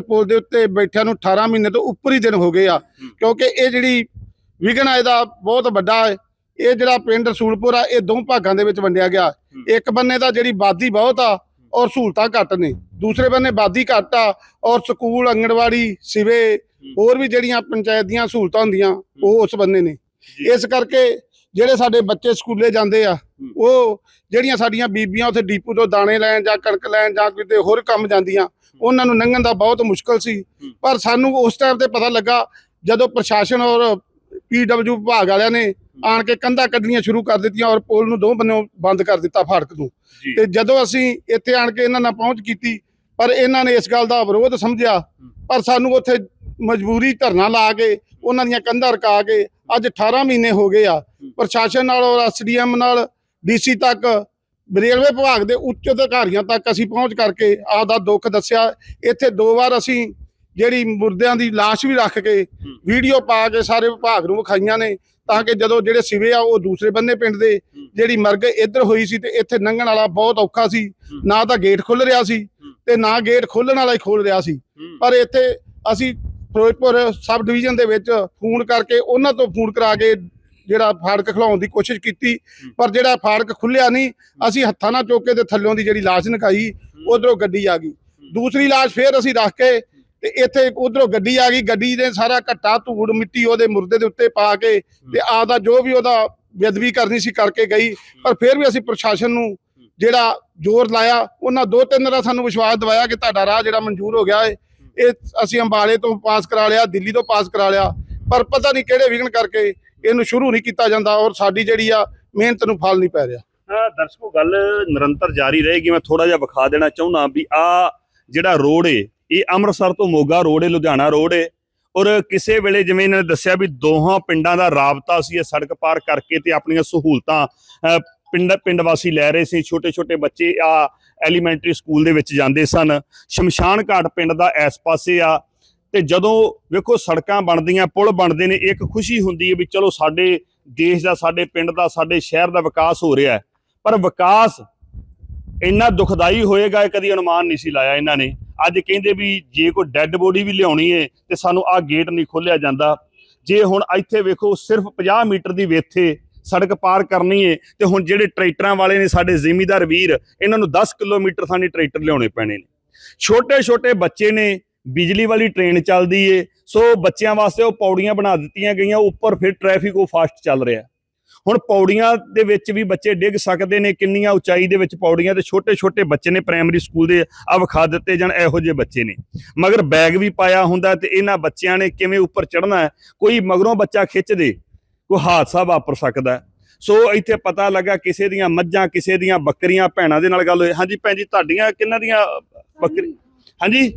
ਪੁਲ ਦੇ ਉੱਤੇ ਬੈਠਿਆਂ ਨੂੰ 18 ਮਹੀਨੇ ਤੋਂ ਉੱਪਰ ਹੀ ਦਿਨ ਹੋ ਗਏ ਆ। ਕਿਉਂਕਿ ਇਹ ਜਿਹੜੀ ਵਿਘਨ ਆ ਇਹਦਾ ਬਹੁਤ ਵੱਡਾ ਹੈ। ਇਹ ਜਿਹੜਾ ਪਿੰਡ ਰਸੂਲਪੁਰ ਆ ਇਹ ਦੋ ਭਾਗਾਂ ਦੇ ਵਿੱਚ ਵੰਡਿਆ ਗਿਆ। ਇੱਕ ਬੰਨੇ ਦਾ ਜਿਹੜੀ ਬਾਦੀ ਬਹੁਤ ਆ ਔਰ ਸਹੂਲਤਾਂ ਘੱਟ ਨੇ। ਦੂਸਰੇ ਬੰਨੇ ਬਾਦੀ ਘੱਟ ਆ ਔਰ ਸਕੂਲ ਅੰਗਣਵਾੜੀ ਸਿਵੇ ਹੋਰ ਵੀ ਜਿਹੜੀਆਂ ਪੰਚਾਇਤ ਦੀਆਂ ਸਹੂਲਤਾਂ ਹੁੰਦੀਆਂ ਉਹ ਉਸ ਬੰਨੇ ਨੇ। ਇਸ ਕਰਕੇ ਜਿਹੜੇ ਸਾਡੇ ਬੱਚੇ ਸਕੂਲੇ ਜਾਂਦੇ ਆ ਉਹ ਜਿਹੜੀਆਂ ਸਾਡੀਆਂ ਬੀਬੀਆਂ ਉੱਥੇ ਡੀਪੂ ਤੋਂ ਦਾਣੇ ਲੈਣ ਜਾਂ ਕਣਕ ਲੈਣ ਜਾਂ ਕਿਤੇ ਹੋਰ ਕੰਮ ਜਾਂਦੀਆਂ ਉਹਨਾਂ ਨੂੰ ਲੰਘਣ ਦਾ ਬਹੁਤ ਮੁਸ਼ਕਲ ਸੀ। ਪਰ ਸਾਨੂੰ ਉਸ ਟਾਈਮ ਤੇ ਪਤਾ ਲੱਗਾ ਜਦੋਂ ਪ੍ਰਸ਼ਾਸਨ ਔਰ ਪੀਡਬਲਯੂ ਵਿਭਾਗ ਵਾਲਿਆਂ ਨੇ ਆਣ ਕੇ ਕੰਧਾਂ ਕੱਢਣੀਆਂ ਸ਼ੁਰੂ ਕਰ ਦਿੱਤੀਆਂ ਔਰ ਪੁਲ ਨੂੰ ਦੋ ਬੰਨੋਂ ਬੰਦ ਕਰ ਦਿੱਤਾ ਫਾਟਕ ਨੂੰ। ਤੇ ਜਦੋਂ ਅਸੀਂ ਇੱਥੇ ਆਣ ਕੇ ਇਹਨਾਂ ਨਾਲ ਪਹੁੰਚ ਕੀਤੀ ਪਰ ਇਹਨਾਂ ਨੇ ਇਸ ਗੱਲ ਦਾ ਵਿਰੋਧ ਸਮਝਿਆ ਪਰ ਸਾਨੂੰ ਉੱਥੇ ਮਜਬੂਰੀ ਧਰਨਾ ਲਾ ਕੇ ਉਹਨਾਂ ਦੀਆਂ ਕੰਧਾਂ ਰਕਾ ਕੇ ਅੱਜ 18 ਮਹੀਨੇ ਹੋ ਗਏ ਆ ਪ੍ਰਸ਼ਾਸਨ ਨਾਲ ਔਰ ਐਸਡੀਐਮ ਨਾਲ ਡੀਸੀ ਤੱਕ ਰੇਲਵੇ ਵਿਭਾਗ ਦੇ ਉੱਚ ਅਧਿਕਾਰੀਆਂ ਤੱਕ ਅਸੀਂ ਪਹੁੰਚ ਕਰਕੇ ਆਪਦਾ ਦੁੱਖ ਦੱਸਿਆ। ਇੱਥੇ ਦੋ ਵਾਰ ਅਸੀਂ ਜਿਹੜੀ ਮੁਰਦਿਆਂ ਦੀ ਲਾਸ਼ ਵੀ ਰੱਖ ਕੇ ਵੀਡੀਓ ਪਾ ਕੇ ਸਾਰੇ ਵਿਭਾਗ ਨੂੰ ਵਿਖਾਈਆਂ ਨੇ ਤਾਂ ਕਿ ਜਦੋਂ ਜਿਹੜੇ ਸਿਵੇ ਆ ਉਹ ਦੂਸਰੇ ਬੰਨੇ ਪਿੰਡ ਦੇ ਜਿਹੜੀ ਮਰਗ ਇੱਧਰ ਹੋਈ ਸੀ ਤੇ ਇੱਥੇ ਲੰਘਣ ਵਾਲਾ ਬਹੁਤ ਔਖਾ ਸੀ। ਨਾ ਤਾਂ ਗੇਟ ਖੁੱਲ ਰਿਹਾ ਸੀ ਤੇ ਨਾ ਗੇਟ ਖੋਲਣ ਵਾਲਾ ਹੀ ਖੋਲ ਰਿਹਾ ਸੀ। ਪਰ ਇੱਥੇ ਅਸੀਂ ਫਿਰੋਜ਼ਪੁਰ ਸਬ ਡਿਵੀਜ਼ਨ ਦੇ ਵਿੱਚ ਫੋਨ ਕਰਕੇ ਉਹਨਾਂ ਤੋਂ ਫੋਨ ਕਰਾ ਕੇ ਜਿਹੜਾ ਫਾੜਕ ਖਲਾਉਣ ਦੀ ਕੋਸ਼ਿਸ਼ ਕੀਤੀ ਪਰ ਜਿਹੜਾ ਫਾੜਕ ਖੁੱਲਿਆ ਨਹੀਂ ਅਸੀਂ ਹੱਥਾਂ ਨਾਲ ਚੁੱਕ ਤੇ ਥੱਲਿਓਂ ਦੀ ਜਿਹੜੀ ਲਾਸ਼ ਨਿਕਾਈ ਉਧਰੋਂ ਗੱਡੀ ਆ ਗਈ। ਦੂਸਰੀ ਲਾਸ਼ ਫੇਰ ਅਸੀਂ ਰੱਖ ਕੇ ਤੇ ਇੱਥੇ ਉਧਰੋਂ ਗੱਡੀ ਆ ਗਈ। ਗੱਡੀ ਨੇ ਸਾਰਾ ਘੱਟਾ ਧੂੜ ਮਿੱਟੀ ਉਹਦੇ ਮੁਰਦੇ ਦੇ ਉੱਤੇ ਪਾ ਕੇ ਤੇ ਆਪਦਾ ਜੋ ਵੀ ਉਹਦਾ ਬੇਅਦਬੀ ਕਰਨੀ ਸੀ ਕਰਕੇ ਗਈ। ਪਰ ਫਿਰ ਵੀ ਅਸੀਂ ਪ੍ਰਸ਼ਾਸਨ ਨੂੰ ਜਿਹੜਾ ਜ਼ੋਰ ਲਾਇਆ ਉਹਨਾਂ ਦੋ ਤਿੰਨ ਵਾਰ ਸਾਨੂੰ ਵਿਸ਼ਵਾਸ ਦਿਵਾਇਆ ਕਿ ਤੁਹਾਡਾ ਰਾਹ ਜਿਹੜਾ ਮਨਜ਼ੂਰ ਹੋ ਗਿਆ ਹੈ। ਇਹ ਅਸੀਂ ਅੰਬਾਲੇ ਤੋਂ ਪਾਸ ਕਰਾ ਲਿਆ ਦਿੱਲੀ ਤੋਂ ਪਾਸ ਕਰਾ ਲਿਆ। ਪਰ ਪਤਾ ਨਹੀਂ ਕਿਹੜੇ ਵਿਘਨ ਕਰਕੇ ਇਹਨੂੰ ਸ਼ੁਰੂ ਨਹੀਂ ਕੀਤਾ ਜਾਂਦਾ ਔਰ ਸਾਡੀ ਜਿਹੜੀ ਆ ਮਿਹਨਤ ਨੂੰ ਫਲ ਨਹੀਂ ਪੈ ਰਿਹਾ। ਦਰਸ਼ਕੋ, ਗੱਲ ਨਿਰੰਤਰ ਜਾਰੀ ਰਹੇਗੀ। ਮੈਂ ਥੋੜਾ ਜਿਹਾ ਵਿਖਾ ਦੇਣਾ ਚਾਹੁੰਦਾ ਵੀ ਆ ਜਿਹੜਾ ਰੋਡ ਏ, ਇਹ ਅੰਮ੍ਰਿਤਸਰ ਤੋਂ ਮੋਗਾ ਰੋਡ ਏ, ਲੁਧਿਆਣਾ ਰੋਡ ਏ। ਔਰ ਕਿਸੇ ਵੇਲੇ ਜਿਵੇਂ ਇਹਨਾਂ ਨੇ ਦੱਸਿਆ ਵੀ ਦੋਹਾਂ ਪਿੰਡਾਂ ਦਾ ਰਾਬਤਾ ਸੀ, ਇਹ ਸੜਕ ਪਾਰ ਕਰਕੇ ਤੇ ਆਪਣੀਆਂ ਸਹੂਲਤਾਂ ਪਿੰਡ ਪਿੰਡ ਵਾਸੀ ਲੈ ਰਹੇ ਸੀ। ਛੋਟੇ ਛੋਟੇ ਬੱਚੇ ਆ, ਐਲੀਮੈਂਟਰੀ ਸਕੂਲ ਦੇ ਵਿੱਚ ਜਾਂਦੇ ਸਨ। ਸ਼ਮਸ਼ਾਨ ਘਾਟ ਪਿੰਡ ਦਾ ਇਸ ਪਾਸੇ ਆ। ਤੇ ਜਦੋਂ ਵੇਖੋ ਸੜਕਾਂ ਬਣਦੀਆਂ, ਪੁਲ ਬਣਦੇ ਨੇ, ਇੱਕ ਖੁਸ਼ੀ ਹੁੰਦੀ ਹੈ ਵੀ ਚਲੋ ਸਾਡੇ ਦੇਸ਼ ਦਾ, ਸਾਡੇ ਪਿੰਡ ਦਾ, ਸਾਡੇ ਸ਼ਹਿਰ ਦਾ ਵਿਕਾਸ ਹੋ ਰਿਹਾ ਹੈ। ਪਰ ਵਿਕਾਸ ਇੰਨਾ ਦੁਖਦਾਈ ਹੋਏਗਾ ਕਦੀ ਅਨੁਮਾਨ ਨਹੀਂ ਸੀ ਲਾਇਆ ਇਹਨਾਂ ਨੇ। ਅੱਜ ਕਹਿੰਦੇ ਵੀ ਜੇ ਕੋਈ ਡੈੱਡ ਬੋਡੀ ਵੀ ਲਿਆਉਣੀ ਏ ਤੇ ਸਾਨੂੰ ਆਹ ਗੇਟ ਨਹੀਂ ਖੋਲਿਆ ਜਾਂਦਾ। ਜੇ ਹੁਣ ਇੱਥੇ ਵੇਖੋ ਸਿਰਫ 50 ਮੀਟਰ ਦੀ ਵੇਥੇ ਸੜਕ ਪਾਰ ਕਰਨੀ ਏ ਤੇ ਹੁਣ ਜਿਹੜੇ ਟਰੈਕਟਰਾਂ ਵਾਲੇ ਨੇ ਸਾਡੇ ਜ਼ਿਮੀਦਾਰ ਵੀਰ, ਇਹਨਾਂ ਨੂੰ 10 ਕਿਲੋਮੀਟਰ ਸਾਨੀ ਟਰੈਕਟਰ ਲਿਆਉਣੇ ਪੈਣੇ ਨੇ। ਛੋਟੇ ਛੋਟੇ ਬੱਚੇ ਨੇ ਬਿਜਲੀ ਵਾਲੀ ਟ੍ਰੇਨ ਚੱਲਦੀ ਏ। ਸੋ ਬੱਚਿਆਂ ਵਾਸਤੇ ਉਹ ਪੌੜੀਆਂ ਬਣਾ ਦਿੱਤੀਆਂ ਗਈਆਂ ਉੱਪਰ ਫਿਰ ਟ੍ਰੈਫਿਕ ਉਹ ਫਾਸਟ ਚੱਲ ਰਿਹਾ। ਹੁਣ ਪੌੜੀਆਂ ਦੇ ਵਿੱਚ ਵੀ ਬੱਚੇ ਡਿੱਗ ਸਕਦੇ ਨੇ ਕਿੰਨੀਆਂ ਉਚਾਈ ਦੇ ਵਿੱਚ ਪੌੜੀਆਂ ਤੇ ਛੋਟੇ ਛੋਟੇ ਬੱਚੇ ਨੇ ਪ੍ਰਾਇਮਰੀ ਸਕੂਲ ਦੇ ਆ ਵਿਖਾ ਦਿੱਤੇ ਜਾਣ ਇਹੋ ਜਿਹੇ ਬੱਚੇ ਨੇ। ਮਗਰ ਬੈਗ ਵੀ ਪਾਇਆ ਹੁੰਦਾ ਤੇ ਇਹਨਾਂ ਬੱਚਿਆਂ ਨੇ ਕਿਵੇਂ ਉੱਪਰ ਚੜ੍ਹਨਾ ਹੈ ਕੋਈ ਮਗਰੋਂ ਬੱਚਾ ਖਿੱਚ ਦੇ ਕੋਈ ਹਾਦਸਾ ਵਾਪਰ ਸਕਦਾ। ਸੋ ਇੱਥੇ ਪਤਾ ਲੱਗਾ ਕਿਸੇ ਦੀਆਂ ਮੱਝਾਂ ਕਿਸੇ ਦੀਆਂ ਬੱਕਰੀਆਂ ਭੈਣਾਂ ਦੇ ਨਾਲ ਗੱਲ ਹੋਈ। ਹਾਂਜੀ ਭੈਣ ਜੀ ਤੁਹਾਡੀਆਂ ਕਿੰਨਾਂ ਦੀਆਂ ਬੱਕਰੀ ਹਾਂਜੀ?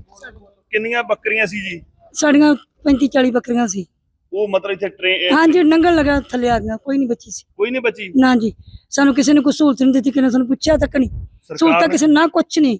ਕਿੰਨੀਆਂ ਬੱਕਰੀਆਂ ਸੀ ਜੀ? ਸਾਡੀਆਂ 35 40 ਬੱਕਰੀਆਂ ਸੀ। ਉਹ ਮਤਲਬ ਇੱਥੇ ਟ੍ਰੇਨ ਹਾਂਜੀ ਨੰਗਲ ਲਗਾ ਥੱਲੇ ਆ ਗਈਆਂ ਕੋਈ ਨਹੀਂ ਬਚੀ ਸੀ। ਕੋਈ ਨਹੀਂ ਬਚੀ? ਨਾ ਜੀ ਸਾਨੂੰ ਕਿਸੇ ਨੇ ਕੋਈ ਸਹੂਲਤ ਨਹੀਂ ਦਿੱਤੀ ਕਿਸੇ ਨੇ ਸਾਨੂੰ ਪੁੱਛਿਆ ਤੱਕ ਨਹੀਂ। ਸਹੂਲਤਾਂ ਕਿਸੇ ਨੇ ਨਾ ਕੁਛ ਨਹੀਂ।